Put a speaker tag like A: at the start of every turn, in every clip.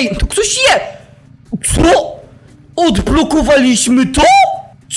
A: Ej, tu ktoś je! Co? Odblokowaliśmy to?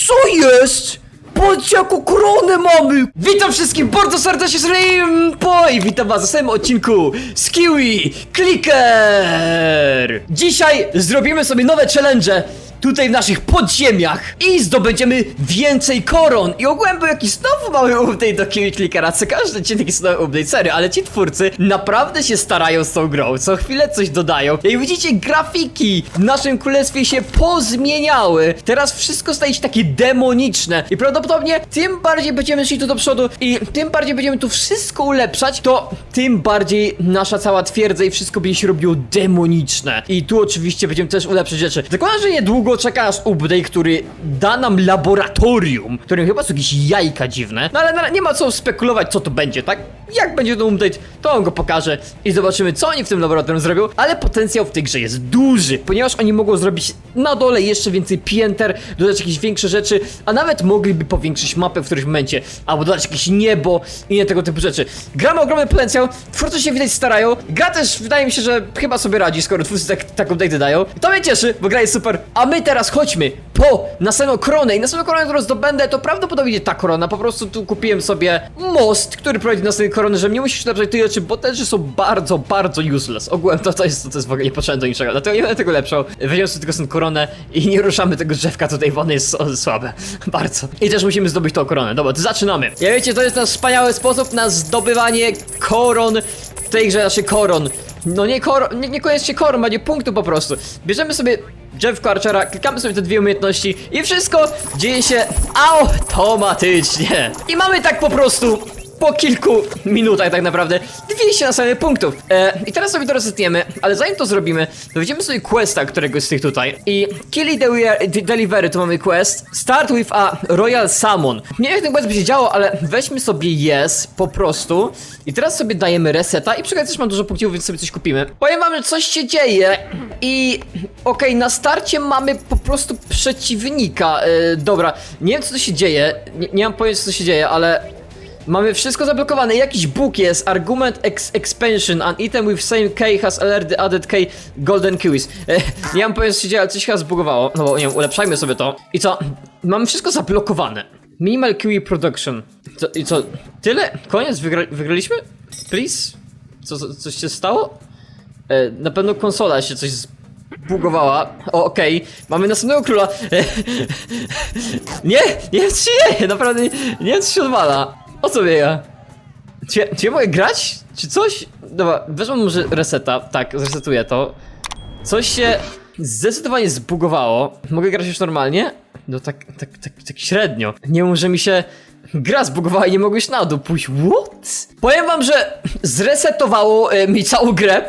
A: Co jest? Patrzcie jaką koronę mamy! Witam wszystkich bardzo serdecznie z Rimpo i witam was w następnym odcinku z Kiwi Clicker! Dzisiaj zrobimy sobie nowe challenge tutaj w naszych podziemiach i zdobędziemy więcej koron i ogółem był jakiś znowu mały update do Kiwi Clickera, co każdy dzień taki nowy update, serio, ale ci twórcy naprawdę się starają z tą grą, co chwilę coś dodają. Jak widzicie, grafiki w naszym królestwie się pozmieniały. Teraz wszystko staje się takie demoniczne i prawdopodobnie tym bardziej będziemy szli tu do przodu i tym bardziej będziemy tu wszystko ulepszać, to tym bardziej nasza cała twierdza i wszystko będzie się robiło demoniczne. I tu oczywiście będziemy też ulepszać rzeczy. Zakładam, że niedługo czeka nas update, który da nam laboratorium, w którym chyba są jakieś jajka dziwne, no ale nie ma co spekulować, co to będzie, tak? Jak będzie ten update, to on go pokaże i zobaczymy, co oni w tym laboratorium zrobią, ale potencjał w tej grze jest duży, ponieważ oni mogą zrobić na dole jeszcze więcej pięter, dodać jakieś większe rzeczy, a nawet mogliby powiększyć mapę w którymś momencie, albo dodać jakieś niebo i inne tego typu rzeczy. Gra ma ogromny potencjał, twórcy się widać starają, gra też wydaje mi się, że chyba sobie radzi, skoro twórcy tak, tak update dają. I to mnie cieszy, bo gra jest super. A my teraz chodźmy po następną koronę i następną koronę, którą zdobędę, to prawdopodobnie ta korona, po prostu tu kupiłem sobie most, który prowadzi do następnej że nie musisz lepszać tych rzeczy, bo te rzeczy są bardzo, bardzo useless. Ogółem to, to jest, to jest w ogóle niepotrzebne do niczego, dlatego nie będę tego lepszał. Weźmiemy sobie tylko tę koronę i nie ruszamy tego drzewka tutaj, bo ono jest słabe. Bardzo. I też musimy zdobyć tą koronę. Dobra, to zaczynamy. Ja wiecie, to jest nasz wspaniały sposób na zdobywanie koron w tej grze, znaczy koron. No nie koron, nie, niekoniecznie koron, a nie punktu po prostu. Bierzemy sobie drzewko Archera, klikamy sobie te dwie umiejętności i wszystko dzieje się automatycznie. I mamy tak po prostu po kilku minutach tak naprawdę 200 na samych punktów. E, I teraz sobie to resetujemy, ale zanim to zrobimy, to weźmiemy sobie questa któregoś z tych tutaj. I de de Delivery to mamy quest. Start with a Royal Summon. Nie wiem jak ten quest się działo, ale weźmy sobie yes po prostu. I teraz sobie dajemy reseta i przy okazji też mam dużo punktów, więc sobie coś kupimy. Powiem wam, że coś się dzieje i okej, na starcie mamy po prostu przeciwnika. E, dobra, nie wiem co tu się dzieje, nie, nie mam pojęcia co się dzieje, ale Mamy wszystko zablokowane. Jakiś book jest. Argument ex expansion. An item with same key has already added key golden keys. E, nie mam pojęcia co się dzieje, ale coś chyba zbugowało. No bo nie wiem, ulepszajmy sobie to. I co? Mamy wszystko zablokowane. Minimal QE production. Co, I co? Tyle? Koniec? Wygra wygraliśmy? Please? Co, co, coś się stało? E, na pewno konsola się coś zbugowała. O, okej. Mamy następnego króla. E, nie, nie wiem co się dzieje, naprawdę nie, nie wiem co się odwala. O co biega? Czy, ja- czy ja mogę grać? Czy coś? Dobra, wezmę może reseta. Tak, zresetuję to. Coś się zdecydowanie zbugowało. Mogę grać już normalnie? No tak, tak, tak, tak średnio. Nie że mi się gra zbugowała i nie mogłeś na dół pójść. What? Powiem wam, że zresetowało e, mi całą grę.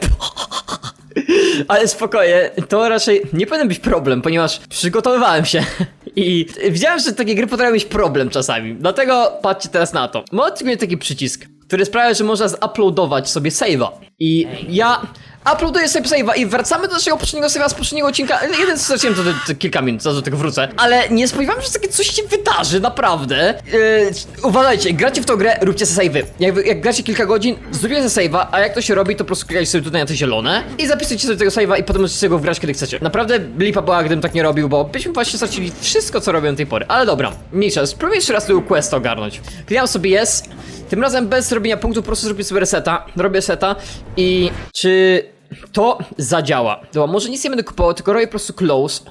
A: Ale spokojnie, to raczej nie powinien być problem, ponieważ przygotowywałem się i widziałem, że takie gry potrafią mieć problem czasami. Dlatego patrzcie teraz na to. Możecie mieć taki przycisk, który sprawia, że można zuploadować sobie save'a. I ja uploaduję sobie save'a i wracamy do naszego poprzedniego save'a z poprzedniego odcinka. Jeden straciłem to, to, kilka minut, zaraz do tego wrócę. Ale nie spodziewałem się, że takie coś się wydarzy, naprawdę. Yy, uważajcie, gracie w tą grę, róbcie sobie save'y. Jak, jak gracie kilka godzin, zróbcie sobie save'a, a jak to się robi, to po prostu klikajcie sobie tutaj na te zielone i zapisujcie sobie tego save'a i potem możecie sobie go wgrać, kiedy chcecie. Naprawdę lipa była, gdybym tak nie robił, bo byśmy właśnie stracili wszystko, co robią do tej pory. Ale dobra, mniejsza, spróbuję jeszcze raz tego quest ogarnąć. Klikam sobie yes, tym razem bez robienia punktów, po prostu zrobię sobie reseta, robię seta i czy to zadziała. Dobra, może nic nie będę kupował, tylko robię po prostu close.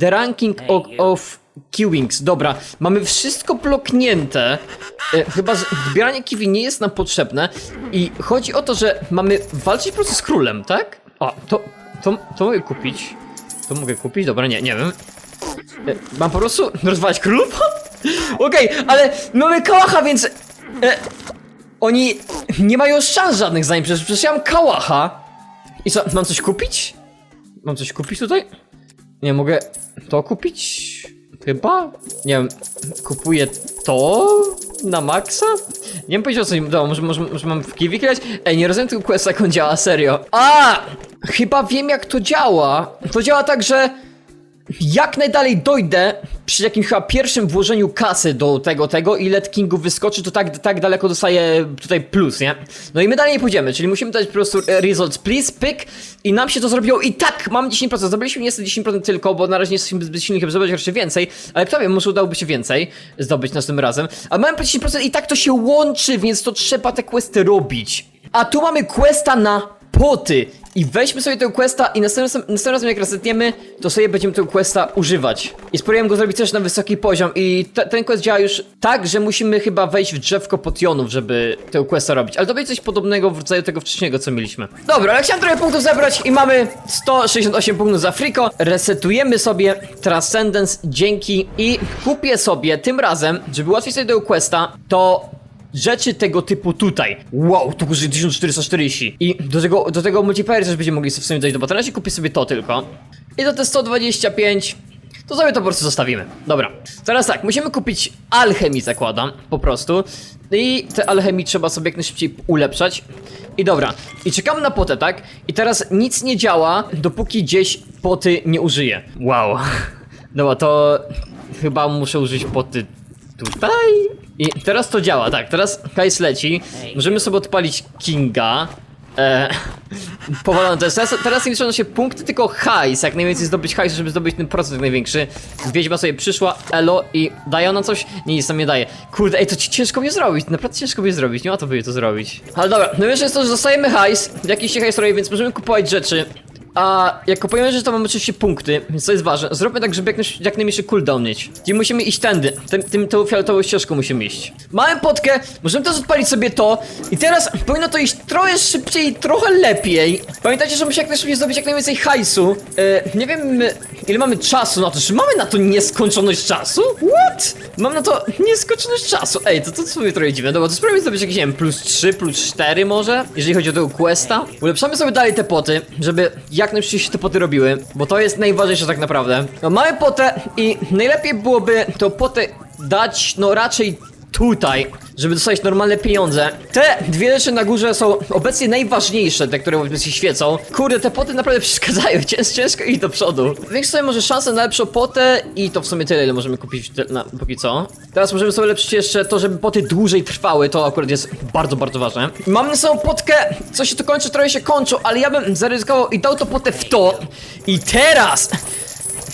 A: The ranking of, of Kiwings. Dobra, mamy wszystko bloknięte. E, chyba że zbieranie kiwi nie jest nam potrzebne. I chodzi o to, że mamy walczyć po prostu z królem, tak? O, to, to, to mogę kupić. To mogę kupić? Dobra, nie, nie wiem. E, mam po prostu rozwalać królów? Okej, ale mamy kałacha, więc... E, oni nie mają szans żadnych zanim przecież, przecież ja mam kałacha. I co, mam coś kupić? Mam coś kupić tutaj? Nie, mogę to kupić? Chyba? Nie wiem, kupuję to na maksa? Nie wiem powiedzieć o co im może, może, może mam w kiwi grać? Ej, nie rozumiem tego questa jak on działa, serio. A! Chyba wiem jak to działa. To działa tak, że jak najdalej dojdę, przy jakimś chyba pierwszym włożeniu kasy do tego, tego, ile Kingu wyskoczy, to tak, tak daleko dostaje tutaj plus, nie? No i my dalej nie pójdziemy, czyli musimy dać po prostu results please, pyk i nam się to zrobiło i tak, mamy 10%, zdobyliśmy niestety 10% tylko, bo na razie nie jesteśmy zbyt silni, żeby zdobyć jeszcze więcej, ale kto wie, może udałoby się więcej zdobyć następnym razem, ale mamy po 10% i tak to się łączy, więc to trzeba te questy robić. A tu mamy questa na poty. I weźmy sobie tego questa i następnym, następnym razem jak resetniemy, to sobie będziemy tego questa używać. I spróbujemy go zrobić też na wysoki poziom i te, ten quest działa już tak, że musimy chyba wejść w drzewko potionów, żeby tego questa robić. Ale to będzie coś podobnego w rodzaju tego wcześniejszego, co mieliśmy. Dobra, ale chciałem trochę punktów zebrać i mamy 168 punktów za Friko. Resetujemy sobie Transcendence dzięki i kupię sobie tym razem, żeby łatwiej sobie tego questa, to rzeczy tego typu tutaj. Wow, tu kosztuje 1440. I do tego, do tego multiplayer też będziemy mogli sobie w sumie dać do baterii. Kupię sobie to tylko. I to te 125. To sobie to po prostu zostawimy. Dobra. Teraz tak, musimy kupić alchemii zakładam, po prostu. I te alchemii trzeba sobie jak najszybciej ulepszać. I dobra, i czekamy na potę, tak? I teraz nic nie działa, dopóki gdzieś poty nie użyję. Wow. Dobra, to chyba muszę użyć poty tutaj. I teraz to działa, tak, teraz hajs leci. Możemy sobie odpalić Kinga. E, powolone to jest. Teraz, teraz nie liczą się punkty, tylko hajs. Jak najwięcej zdobyć hajs, żeby zdobyć ten procent jak największy. Wiedźma sobie przyszła, elo i daje ona coś? Nie, nic nam nie daje. Kurde, ej, to ci ciężko mnie zrobić, naprawdę ciężko mnie zrobić, nie ma to by to zrobić. Ale dobra, no wiesz, jest to, że dostajemy hajs, jakiś się hajs robi, więc możemy kupować rzeczy. A jak kupujemy rzeczy, to mamy oczywiście punkty, więc to jest ważne. Zróbmy tak, żeby jak, jak najmniejszy cooldown mieć. Czyli musimy iść tędy, tym, tym, tą fioletową ścieżką musimy iść. Mamy potkę, możemy też odpalić sobie to i teraz powinno to iść trochę szybciej, trochę lepiej. Pamiętajcie, że musimy jak najszybciej zdobyć jak najwięcej hajsu. E, nie wiem ile mamy czasu na to, czy mamy na to nieskończoność czasu? What? Mam na to nieskończoność czasu. Ej, to to sobie trochę dziwne. Dobra, to spróbujmy zdobyć jakieś, nie wiem, plus 3, plus 4 może, jeżeli chodzi o tego questa. Ulepszamy sobie dalej te poty, żeby jak najszybciej się te poty robiły, bo to jest najważniejsze tak naprawdę. No, mamy potę i najlepiej byłoby tą potę dać, no raczej tutaj, żeby dostać normalne pieniądze. Te dwie rzeczy na górze są obecnie najważniejsze, te, które obecnie świecą. Kurde, te poty naprawdę przeszkadzają, cięż, ciężko iść do przodu. Większy sobie może szansę na lepszą potę i to w sumie tyle, ile możemy kupić na, póki co. Teraz możemy sobie lepszyć jeszcze to, żeby poty dłużej trwały, to akurat jest bardzo, bardzo ważne. Mamy samą potkę, co się tu kończy, trochę się kończą, ale ja bym zaryzykował i dał to potę w to. I teraz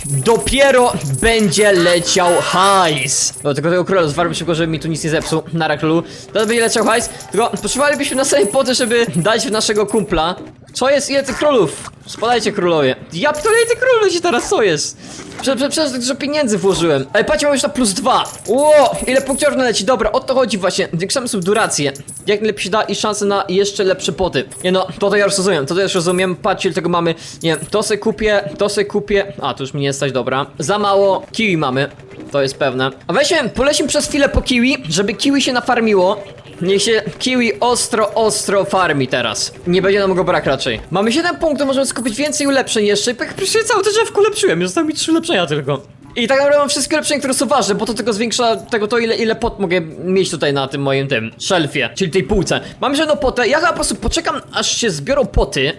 A: Dopiero będzie leciał hajs. No tylko tego króla zwarmy szybko, żeby mi tu nic nie zepsuł. Na królu. Teraz będzie leciał hajs. Tylko potrzebowalibyśmy na samej po to, żeby dać w naszego kumpla. Co jest? Ile tych królów? Spadajcie królowie. Ja pitole tych królów się teraz co jest? Prze, prze, przez dużo pieniędzy włożyłem. Ale patrzcie, mam już na plus dwa. Ło, ile punkciorów leci. Dobra, o to chodzi właśnie. Zwiększamy sobie durację. Jak najlepiej się da i szanse na jeszcze lepsze poty. Nie no, to to ja już rozumiem. To to już rozumiem. Patrzcie, ile tego mamy. Nie, to se kupię, to se kupię. A, to już mi nie stać, dobra. Za mało kiwi mamy. To jest pewne. A weźmy, polecimy przez chwilę po kiwi, żeby kiwi się nafarmiło. Niech się kiwi ostro, ostro farmi teraz. Nie będzie nam go brak raczej. Mamy 7 punktów, możemy skupić więcej ulepszeń jeszcze. I tak przecież całe to drzewko ulepszyłem, zostały mi 3 ulepszenia tylko. I tak naprawdę mam wszystkie ulepszenia, które są ważne, bo to tylko zwiększa tego to ile, ile pot mogę mieć tutaj na tym moim tym szelfie, czyli tej półce. Mam już jedną potę, ja chyba po prostu poczekam aż się zbiorą poty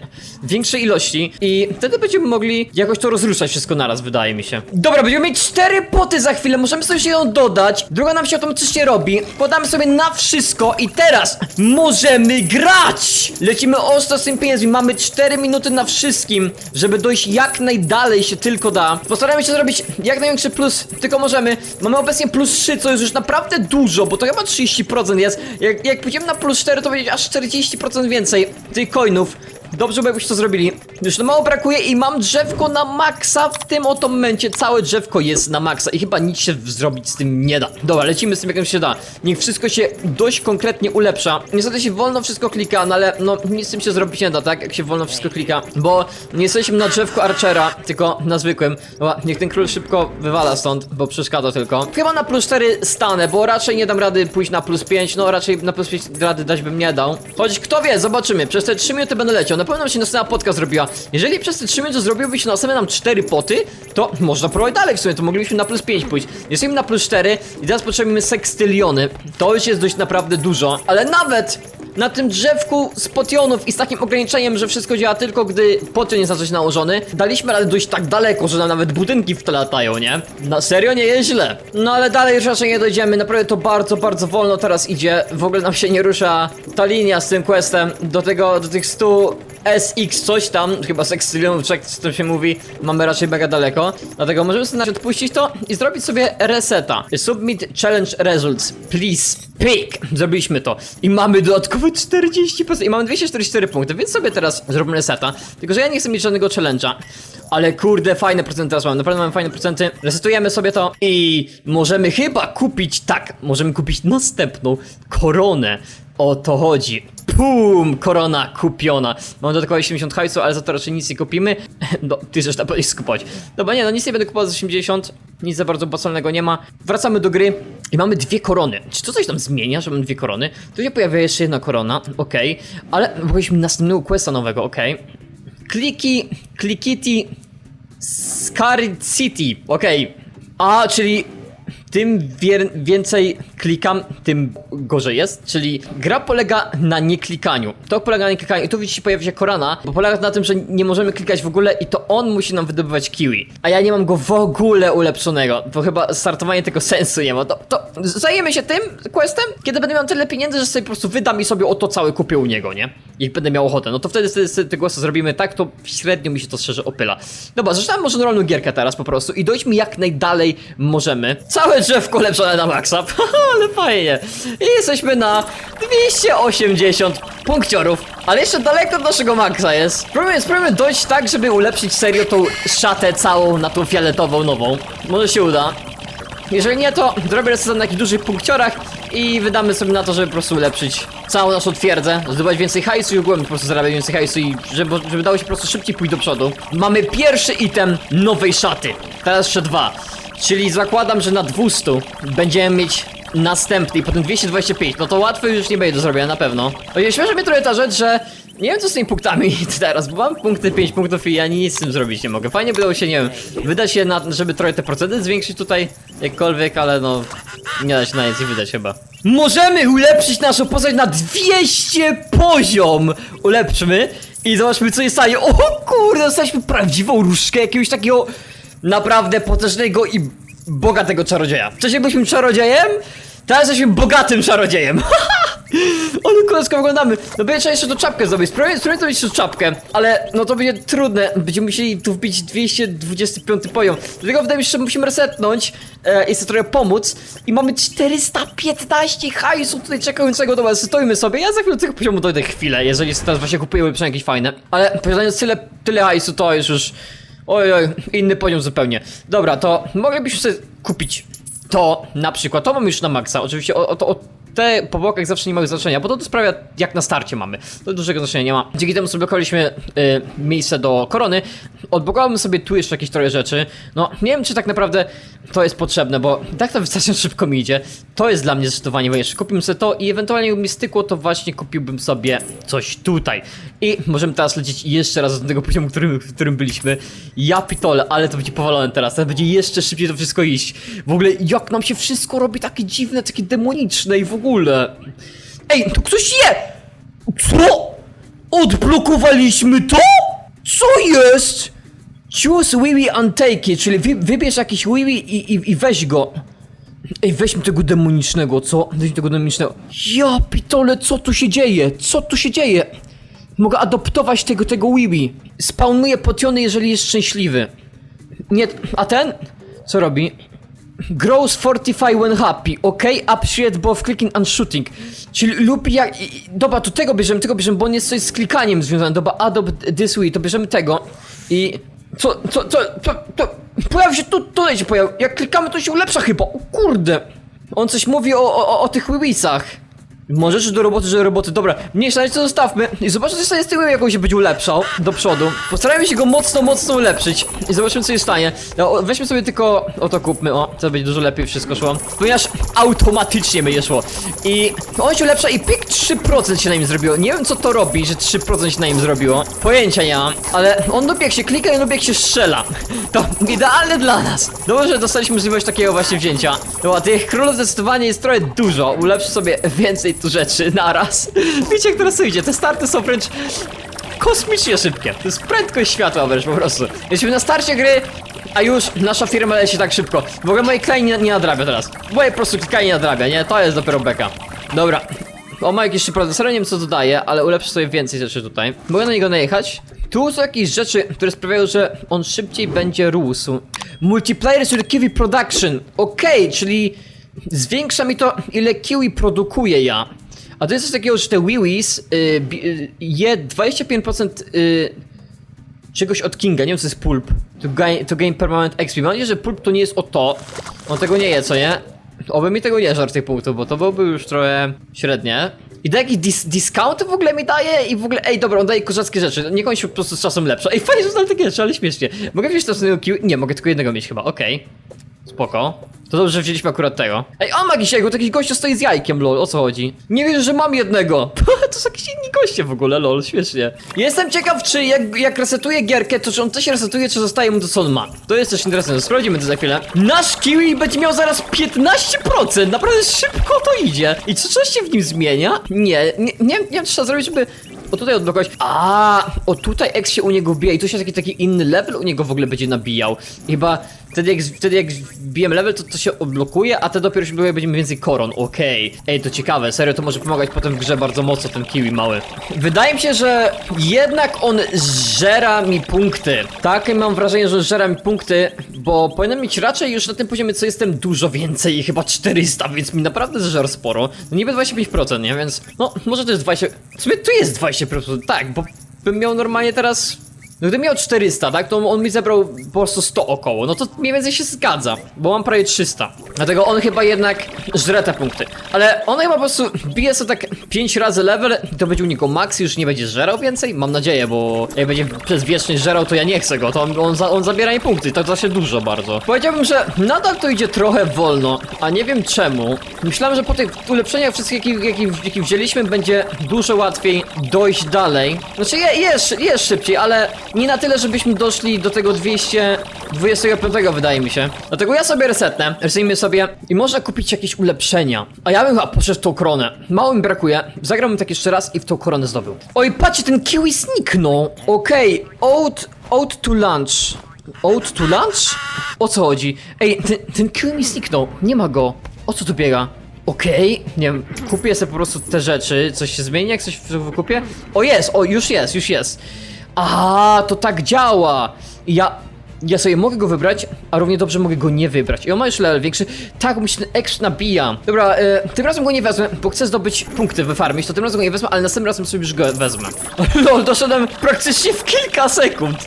A: większej ilości i wtedy będziemy mogli jakoś to rozruszać wszystko naraz, wydaje mi się. Dobra, będziemy mieć cztery poty za chwilę, możemy sobie ją dodać, druga nam się automatycznie robi, podamy sobie na wszystko i teraz możemy grać! Lecimy ostro z tym pieniędzmi, mamy 4 minuty na wszystkim, żeby dojść jak najdalej się tylko da. Postaramy się zrobić jak największy plus, tylko możemy. Mamy obecnie plus 3, co jest już naprawdę dużo, bo to chyba 30% jest. Jak, jak pójdziemy na plus 4, to będzie aż 40% więcej tych coinów. Dobrze, bo jakbyście to zrobili. Już mało brakuje i mam drzewko na maksa w tym oto momencie. Całe drzewko jest na maksa i chyba nic się zrobić z tym nie da. Dobra, lecimy z tym jak się da. Niech wszystko się dość konkretnie ulepsza. Niestety się wolno wszystko klika, no ale no nic z tym się zrobić nie da, tak? Jak się wolno wszystko klika. Bo nie jesteśmy na drzewku Archera, tylko na zwykłym. Dobra, niech ten król szybko wywala stąd, bo przeszkadza tylko. Chyba na plus 4 stanę, bo raczej nie dam rady pójść na plus 5. No raczej na plus 5 rady dać bym nie dał. Choć kto wie, zobaczymy. Przez te 3 minuty będę leciał. Na pewno nam się następna potka zrobiła. Jeżeli przez te 3 minuty zrobiłby się następne nam 4 poty, to można próbować dalej w sumie, to moglibyśmy na plus 5 pójść. Jesteśmy na plus 4 i teraz potrzebujemy sekstyliony. To już jest dość naprawdę dużo, ale nawet na tym drzewku z potionów i z takim ograniczeniem, że wszystko działa tylko gdy potion jest na coś nałożony, daliśmy radę dojść tak daleko, że nam nawet budynki w tle latają, nie? Na serio nie jest źle. No ale dalej już raczej nie dojdziemy, naprawdę to bardzo, bardzo wolno teraz idzie. W ogóle nam się nie rusza ta linia z tym questem do tego, do tych 100 SX coś tam, chyba z Exilium, czy jak to się mówi, mamy raczej mega daleko. Dlatego możemy sobie nawet odpuścić to i zrobić sobie reseta. Submit challenge results, please. Pick! Zrobiliśmy to. I mamy dodatkowe 40%. I mamy 244 punkty, więc sobie teraz zrobimy reseta. Tylko, że ja nie chcę mieć żadnego challenge'a. Ale kurde, fajne procenty teraz mamy. Naprawdę mamy fajne procenty. Resetujemy sobie to i możemy chyba kupić, tak, możemy kupić następną koronę. O to chodzi. Pum! Korona kupiona. Mam dodatkowo 80 hajsu, ale za to raczej nic nie kupimy. No, ty też tam będziesz skupować. Dobra, nie, no nic nie będę kupował za 80. Nic za bardzo opłacalnego nie ma. Wracamy do gry i mamy dwie korony. Czy to coś tam zmienia, że mamy dwie korony? Tu się pojawia jeszcze jedna korona, okej. Ale mogliśmy następnego questa nowego, okej. Kliki, klikiti, City, okej. A, czyli tym więcej klikam, tym gorzej jest. Czyli gra polega na nieklikaniu. To polega na nieklikaniu. I tu widzicie pojawia się Korana, bo polega na tym, że nie możemy klikać w ogóle i to on musi nam wydobywać kiwi. A ja nie mam go w ogóle ulepszonego. To chyba startowanie tego sensu nie ma. To, to zajmiemy się tym questem, kiedy będę miał tyle pieniędzy, że sobie po prostu wydam i sobie o to całe kupię u niego, nie? Jak będę miał ochotę. No to wtedy sobie tego questu zrobimy tak, to średnio mi się to szczerze opyla. Dobra, zaczynamy może normalną gierkę teraz po prostu i dojdźmy jak najdalej możemy. Całe drzewko lepszone na maksa. Ale fajnie. I jesteśmy na 280 punkciorów. Ale jeszcze daleko do naszego maksa jest. Spróbujmy, spróbujmy dojść tak, żeby ulepszyć serio tą szatę całą na tą fioletową nową. Może się uda. Jeżeli nie, to zrobię reset na takich dużych punkciorach i wydamy sobie na to, żeby po prostu ulepszyć całą naszą twierdzę, zdobywać więcej hajsu i ogólnie po prostu zarabiać więcej hajsu i żeby, żeby dało się po prostu szybciej pójść do przodu. Mamy pierwszy item nowej szaty, teraz jeszcze dwa, czyli zakładam, że na 200 będziemy mieć następny i potem 225, no to łatwo już nie będzie do zrobienia na pewno. O ile śmieszy mnie trochę ta rzecz, że nie wiem co z tymi punktami teraz, bo mam punkty 5 punktów i ja nic z tym zrobić nie mogę. Fajnie by dało się, nie wiem, wydać się na, żeby trochę te procenty zwiększyć tutaj jakkolwiek, ale no nie da się na nic i wydać chyba. Możemy ulepszyć naszą postać na 200 poziom! Ulepszmy i zobaczmy co jest stanie. O kurde, dostaliśmy prawdziwą różkę jakiegoś takiego naprawdę potężnego i bogatego czarodzieja. Wcześniej byliśmy czarodziejem, teraz jesteśmy bogatym czarodziejem. Ale koleżko wyglądamy. No będzie trzeba jeszcze tą czapkę zrobić. Spróbuję, spróbuję zrobić tą czapkę, ale no to będzie trudne. Będziemy musieli tu wbić 225 poziom. Dlatego wydaje mi się, że musimy resetnąć e, i sobie trochę pomóc. I mamy 415 hajsu tutaj czekającego do was. Stoimy sobie. Ja za chwilę do tego poziomu dojdę chwilę, jeżeli teraz właśnie kupujemy przynajmniej jakieś fajne. Ale posiadając tyle, tyle hajsu, to jest już... Oj, oj, inny poziom zupełnie. Dobra, to moglibyśmy sobie kupić to na przykład, to mam już na maksa, oczywiście o, o, to- o te po bokach zawsze nie mają znaczenia, bo to, to sprawia jak na starcie mamy, to dużego znaczenia nie ma. Dzięki temu sobie blokowaliśmy y, miejsce do korony, odblokowałbym sobie tu jeszcze jakieś trochę rzeczy, no nie wiem czy tak naprawdę to jest potrzebne, bo tak to wystarczająco szybko mi idzie, to jest dla mnie zdecydowanie ważniejsze, kupimy sobie to i ewentualnie jakby mi stykło, to właśnie kupiłbym sobie coś tutaj. I możemy teraz lecieć jeszcze raz do tego poziomu, którym, w którym byliśmy. Ja pitole, ale to będzie powalone teraz, teraz będzie jeszcze szybciej to wszystko iść. W ogóle jak nam się wszystko robi takie dziwne, takie demoniczne i w ogóle. Ej, tu ktoś je! Co? Odblokowaliśmy to? Co jest? Choose Wiwi and take it, czyli wy, wybierz jakiś Wiwi i, i, i weź go. Ej, weźmy tego demonicznego, co? Weźmy tego demonicznego. Ja pitole, co tu się dzieje? Co tu się dzieje? Mogę adoptować tego, tego Wiwi. Spawnuje potiony, jeżeli jest szczęśliwy. Nie, a ten? Co robi? Grows fortify when happy, ok? Appreciate both clicking and shooting. Czyli lubi jak... Dobra, to tego bierzemy, tego bierzemy, bo on jest coś z klikaniem związany. Dobra, adopt this way, to bierzemy tego. I... Co, co, co, co, to... Pojawi się tu, tutaj się pojawi. Jak klikamy, to się ulepsza chyba. O kurde. On coś mówi o, o, o tych wiwisach. Może czy do roboty, że roboty. Dobra, mniejsza to zostawmy i zobaczmy co sobie z tyłem jakoś się będzie ulepszał do przodu. Postarajmy się go mocno, mocno ulepszyć i zobaczymy co się stanie. No, weźmy sobie tylko, o to kupmy, o, to będzie dużo lepiej wszystko szło. Ponieważ automatycznie będzie szło. I on się ulepsza i pyk 3% się na nim zrobiło. Nie wiem co to robi, że 3% się na nim zrobiło. Pojęcia nie mam, ale on lubi jak się klika i lubi jak się strzela. To idealne dla nas. Dobrze, że dostaliśmy możliwość takiego właśnie wzięcia. No a tych królów zdecydowanie jest trochę dużo. Ulepszy sobie więcej tu rzeczy naraz. Wiecie, jak teraz idzie? Te starty są wręcz kosmicznie szybkie. To jest prędkość światła wręcz po prostu. Jesteśmy na starcie gry, a już nasza firma leci tak szybko. W ogóle moje klej nie, nie nadrabia teraz. Moje po prostu klej nie nadrabia, nie? To jest dopiero beka. Dobra. On ma jakiś jeszcze procesor, nie wiem co dodaje, ale ulepszę sobie więcej rzeczy tutaj. Mogę na niego najechać. Tu są jakieś rzeczy, które sprawiają, że on szybciej będzie rósł. Multiplayer with Kiwi Production. Okej, czyli zwiększa mi to, ile Kiwi produkuje ja. A to jest coś takiego, że te Wiwis y, y, je 25% y, czegoś od Kinga, nie wiem co jest pulp. To gain, to gain permanent XP. Mam nadzieję, że pulp to nie jest o to. On tego nie je, co nie? Oby mi tego nie żar tych punktów, bo to byłoby już trochę średnie. I da jakiś dis discount w ogóle mi daje i w ogóle, ej dobra, on daje kozackie rzeczy, niech on się po prostu z czasem lepsze. Ej, fajnie, że znam takie rzeczy, ale śmiesznie. Mogę wziąć następnego kill? Nie, mogę tylko jednego mieć chyba, okej. Spoko. To dobrze, że wzięliśmy akurat tego. Ej, on ma jakiś jajko, taki gościu stoi z jajkiem, lol, o co chodzi? Nie wierzę, że mam jednego. to są jakieś inni goście w ogóle, lol, śmiesznie. Jestem ciekaw, czy jak, jak resetuje gierkę, to czy on też resetuje, czy zostaje mu to, co on ma. To jest też interesujące, sprawdzimy to za chwilę. Nasz kiwi będzie miał zaraz 15%, naprawdę szybko to idzie. I czy coś się w nim zmienia? Nie, nie, nie, nie trzeba zrobić, żeby o tutaj odblokować. A, o tutaj X się u niego wbija i tu się taki, taki inny level u niego w ogóle będzie nabijał. Chyba wtedy jak, wtedy jak wbijemy level, to to się odblokuje, a te dopiero się odblokuje, jak będziemy więcej koron. Okej. Ej, to ciekawe, serio, to może pomagać potem w grze bardzo mocno ten kiwi mały. Wydaje mi się, że jednak on zżera mi punkty. Tak, mam wrażenie, że zżera mi punkty, bo powinienem mieć raczej już na tym poziomie, co jestem dużo więcej, chyba 400, więc mi naprawdę zżera sporo. No niby 25%, nie? Więc, no, może to jest 20... W sumie tu jest 20%, tak, bo bym miał normalnie teraz... No gdybym miał 400, tak, to on mi zebrał po prostu 100 około, no to mniej więcej się zgadza, bo mam prawie 300. Dlatego on chyba jednak żre te punkty. Ale on chyba po prostu bije sobie tak 5 razy level to będzie u niego max, już nie będzie żerał więcej? Mam nadzieję, bo jak będzie przez wieczność żerał, to ja nie chcę go, to on, on, za, on zabiera mi punkty, to to się dużo bardzo. Powiedziałbym, że nadal to idzie trochę wolno, a nie wiem czemu. Myślałem, że po tych ulepszeniach wszystkich, jakie jakie jakie wzięliśmy, będzie dużo łatwiej dojść dalej. Znaczy je, jest, jest szybciej, ale nie na tyle, żebyśmy doszli do tego 225 wydaje mi się. Dlatego ja sobie resetnę, resetnijmy sobie i można kupić jakieś ulepszenia. A ja bym chyba poszedł w tą koronę. Mało mi brakuje, zagrałbym tak jeszcze raz i w tą koronę zdobył. Oj, patrzcie, ten kiwi zniknął. Okej, oat, oat to lunch. Oat to lunch? O co chodzi? Ej, ten, ten kiwi mi zniknął, nie ma go. O co tu biega? Okej, nie wiem, kupię sobie po prostu te rzeczy, coś się zmieni, jak coś wykupię? O jest, o już jest, już jest. A, to tak działa. Ja, ja sobie mogę go wybrać, a równie dobrze mogę go nie wybrać. I on ma już level większy. Tak, mi się ten exp nabija. Dobra, e, tym razem go nie wezmę, bo chcę zdobyć punkty, wyfarmić, to tym razem go nie wezmę, ale następnym razem sobie już go wezmę. Lol, doszedłem praktycznie w kilka sekund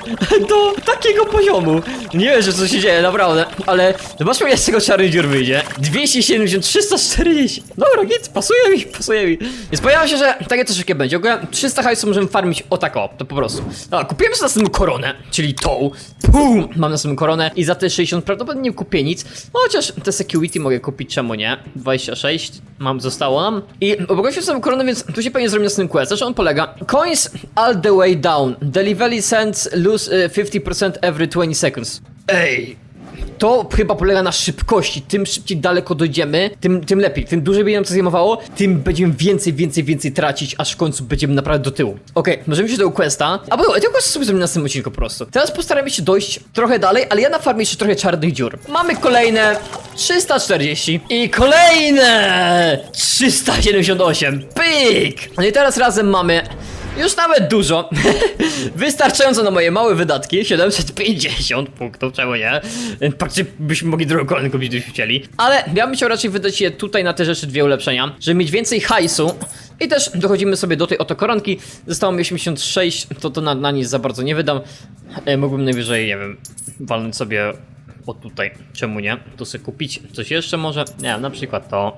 A: do takiego poziomu. Nie wiem, że co się dzieje, naprawdę, ale zobaczmy, jak z tego czarny dziur wyjdzie. 270, 340. Dobra, git, pasuje mi, pasuje mi. Więc pojawiam się, że takie coś jakie będzie. Ogólnie 300 hajsu możemy farmić o tak o, to po prostu. Dobra, kupiłem sobie następną koronę, czyli tą. Pum! Mam następną koronę i za te 60 prawdopodobnie nie kupię nic. Chociaż te security mogę kupić, czemu nie? 26 mam, zostało nam. I obogaciłem sobie koronę, więc tu się pewnie zrobi następny quest. Zresztą on polega. Coins all the way down. Delivery sends lose y, 50% every 20 seconds. Ej, to chyba polega na szybkości. Tym szybciej daleko dojdziemy, tym, tym lepiej. Tym dłużej będzie nam to zajmowało, tym będziemy więcej, więcej, więcej tracić, aż w końcu będziemy naprawdę do tyłu. Okej, możemy iść do questa. A bo tego questa sobie zrobimy na następnym odcinku po prostu. Teraz postaramy się dojść trochę dalej, ale ja na farmie jeszcze trochę czarnych dziur. Mamy kolejne 340 i kolejne 378. Pyk! No i teraz razem mamy już nawet dużo. Wystarczająco na moje małe wydatki. 750 punktów, czemu nie? Patrzcie, byśmy mogli drugą kolejną kupić, gdybyśmy chcieli. Ale ja bym chciał raczej wydać je tutaj na te rzeczy dwie ulepszenia, żeby mieć więcej hajsu. I też dochodzimy sobie do tej oto koronki. Zostało mi 86, to to na, na nic za bardzo nie wydam. E, mógłbym najwyżej, nie wiem, walnąć sobie o tutaj, czemu nie? Tu sobie kupić coś jeszcze może? Nie na przykład to.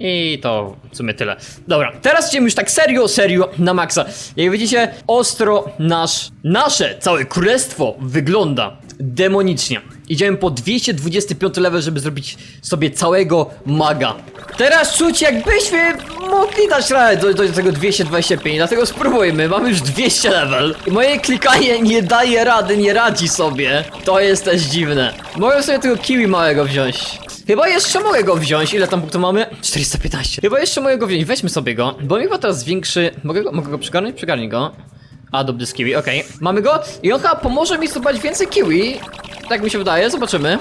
A: I to w sumie tyle. Dobra, teraz idziemy już tak serio, serio na maksa. Jak widzicie, ostro nasz, nasze całe królestwo wygląda demonicznie. Idziemy po 225 level, żeby zrobić sobie całego maga. Teraz czuć jakbyśmy mogli dać radę do, do tego 225, dlatego spróbujmy. Mamy już 200 level. I moje klikanie nie daje rady, nie radzi sobie. To jest też dziwne. Mogę sobie tego kiwi małego wziąć. Chyba jeszcze mogę go wziąć. Ile tam punktów mamy? 415. Chyba jeszcze mogę go wziąć. Weźmy sobie go, bo mi chyba teraz zwiększy... Mogę go, mogę go przygarnąć? Przygarnij go. A, dobry kiwi, okej. Mamy go i on chyba pomoże mi zdobyć więcej kiwi. Tak mi się wydaje, zobaczymy.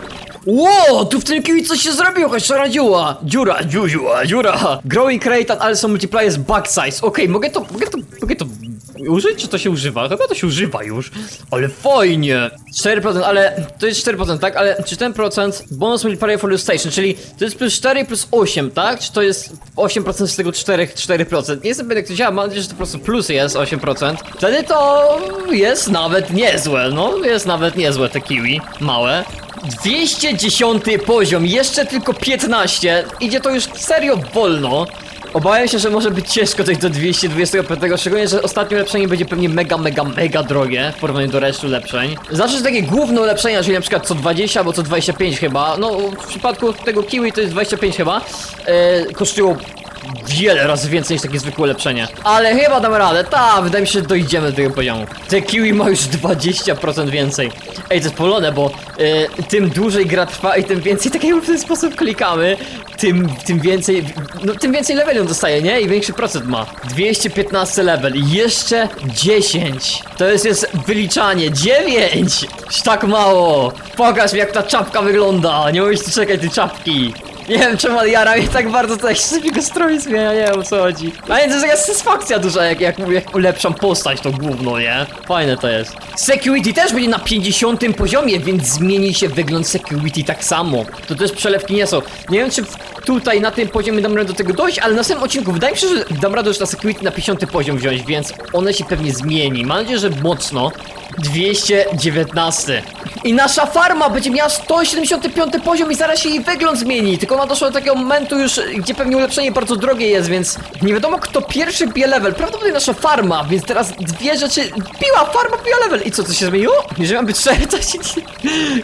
A: Ło, tu w tym kiwi coś się zrobiło, jakaś szara dziura. Dziura, dziura, dziura. Growing rate and also multiplier z back size. Okej, mogę to, mogę to, mogę to użyć, czy to się używa? Chyba to się używa już. Ale fajnie. 4%, ale to jest 4%, tak? Ale czy ten procent bonus multiplier for station, czyli to jest plus 4 plus 8, tak? Czy to jest 8% z tego 4, 4%? Nie jestem pewien jak to działa, mam nadzieję, że to po prostu plus jest 8%. Wtedy to jest nawet niezłe, no jest nawet niezłe te kiwi, małe. 210 poziom, jeszcze tylko 15. Idzie to już serio wolno. Obawiam się, że może być ciężko dojść do 225, szczególnie, że ostatnie ulepszenie będzie pewnie mega, mega, mega drogie w porównaniu do reszty ulepszeń. Zawsze takie główne ulepszenia, czyli na przykład co 20 albo co 25 chyba, no w przypadku tego kiwi to jest 25 chyba, e, kosztują wiele razy więcej niż takie zwykłe ulepszenie. Ale chyba damy radę, ta, wydaje mi się, że dojdziemy do tego poziomu. Te kiwi ma już 20% więcej. Ej, to jest polone, bo e, tym dłużej gra trwa i tym więcej takiego w ten sposób klikamy, tym, tym więcej, no tym więcej leveli on dostaje, nie? I większy procent ma. 215 level i jeszcze 10. To jest, jest wyliczanie. 9! Już tak mało. Pokaż mi jak ta czapka wygląda. Nie mówisz tu czekaj tej czapki. Nie wiem czemu ale jara mnie tak bardzo to jak się sobie go strój zmienia, nie wiem o co chodzi. A nie, to jest jakaś satysfakcja duża, jak, jak, jak ulepszam postać to gówno, nie? Fajne to jest. Security też będzie na 50 poziomie, więc zmieni się wygląd security tak samo. To też przelewki nie są. Nie wiem czy tutaj na tym poziomie dam radę do tego dojść, ale na samym odcinku wydaje mi się, że dam radę już na security na 50 poziom wziąć, więc one się pewnie zmieni. Mam nadzieję, że mocno. 219. I nasza farma będzie miała 175 poziom i zaraz się jej wygląd zmieni. Tylko ona doszła do takiego momentu już, gdzie pewnie ulepszenie bardzo drogie jest, więc nie wiadomo kto pierwszy bije level. Prawdopodobnie nasza farma, więc teraz dwie rzeczy. Biła farma, biła level. I co, co się zmieniło? Jeżeli mam być szczery, to się.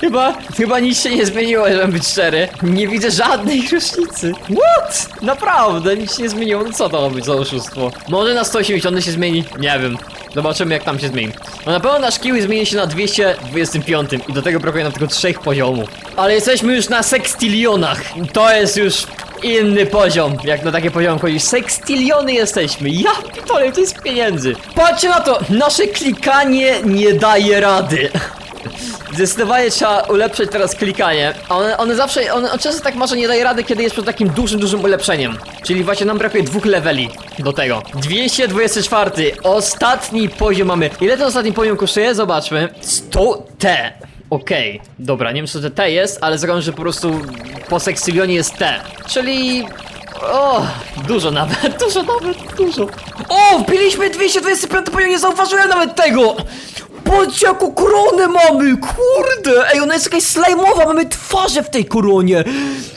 A: Chyba, chyba nic się nie zmieniło, jeżeli mam być szczery. Nie widzę żadnej różnicy. What? Naprawdę, nic się nie zmieniło. No co to ma być za oszustwo? Może na 180 się zmieni? Nie wiem. Zobaczymy jak tam się zmieni. No na pewno nasz kiwi zmieni się na 225 i do tego brakuje nam tylko trzech poziomów. Ale jesteśmy już na sextilionach. To jest już inny poziom, jak na takie poziomy chodzisz. Sextiliony jesteśmy. Ja pitole, to jest pieniędzy. Patrzcie na to, nasze klikanie nie daje rady. Zdecydowanie trzeba ulepszyć teraz klikanie. A one, one zawsze, one, on często tak może nie daje rady, kiedy jest przed takim dużym, dużym ulepszeniem. Czyli właśnie nam brakuje dwóch leveli do tego. 224. Ostatni poziom mamy. Ile ten ostatni poziom kosztuje? Zobaczmy. 100 T. Okej, dobra, nie wiem co to T jest, ale zakładam, że po prostu po seksylionie jest T. Czyli... O, dużo nawet, dużo nawet, dużo. O, wbiliśmy 225 poziom, nie zauważyłem nawet tego! Patrzcie jaką koronę mamy, kurde! Ej, ona jest jakaś slajmowa, mamy twarze w tej koronie!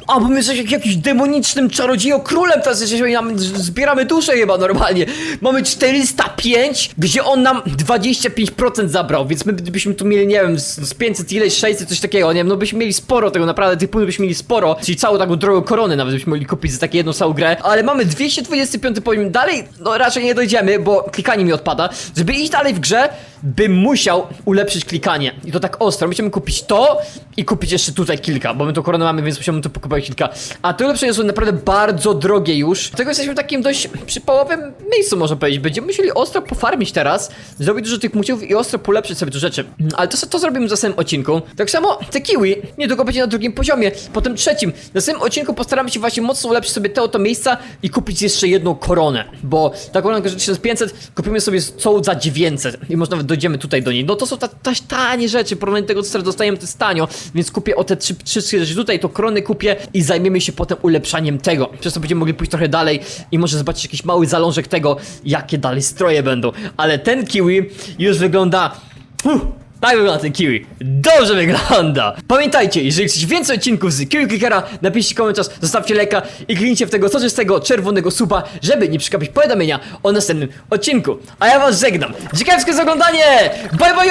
A: A, bo my jesteśmy jak- jakimś demonicznym czarodziejo-królem teraz jesteśmy nam zbieramy duszę chyba normalnie. Mamy 405, gdzie on nam 25% zabrał, więc my byśmy tu mieli, nie wiem, z, z 500 ileś, 600, coś takiego, nie wiem, no byśmy mieli sporo tego, naprawdę, tych punktów byśmy mieli sporo, czyli całą taką drogą koronę nawet byśmy mogli kupić za takie jedną całą grę, ale mamy 225 poziom, dalej, no raczej nie dojdziemy, bo klikanie mi odpada. Żeby iść dalej w grze, bym musiał ulepszyć klikanie. I to tak ostro. Musimy kupić to i kupić jeszcze tutaj kilka, bo my tą koronę mamy, więc musimy tu kilka. A te ulepszenia są naprawdę bardzo drogie już. Dlatego jesteśmy w takim dość przypałowym miejscu, można powiedzieć. Będziemy musieli ostro pofarmić teraz, zrobić dużo tych muciów i ostro polepszyć sobie tu rzeczy. Ale to, to zrobimy w następnym odcinku. Tak samo te kiwi niedługo będzie na drugim poziomie, potem trzecim. W następnym odcinku postaramy się właśnie mocno ulepszyć sobie te oto miejsca i kupić jeszcze jedną koronę, bo ta korona kosztuje 1500, kupimy sobie całą za 900 i może nawet dojdziemy tutaj do niej. No to są ta, ta, tanie rzeczy, do tego, co teraz dostajemy, to jest tanio, więc kupię o te trzy, trzy, trzy rzeczy tutaj, to korony kupię i zajmiemy się potem ulepszaniem tego. Przez to będziemy mogli pójść trochę dalej i może zobaczyć jakiś mały zalążek tego, jakie dalej stroje będą. Ale ten kiwi już wygląda... Uff, tak wygląda ten kiwi. Dobrze wygląda. Pamiętajcie, jeżeli chcecie więcej odcinków z Kiwi Clickera, napiszcie komentarz, zostawcie lajka i kliknijcie w tego soczystego czerwonego suba, żeby nie przegapić powiadomienia o następnym odcinku. A ja was żegnam. Dziękuję za oglądanie. Bye bye!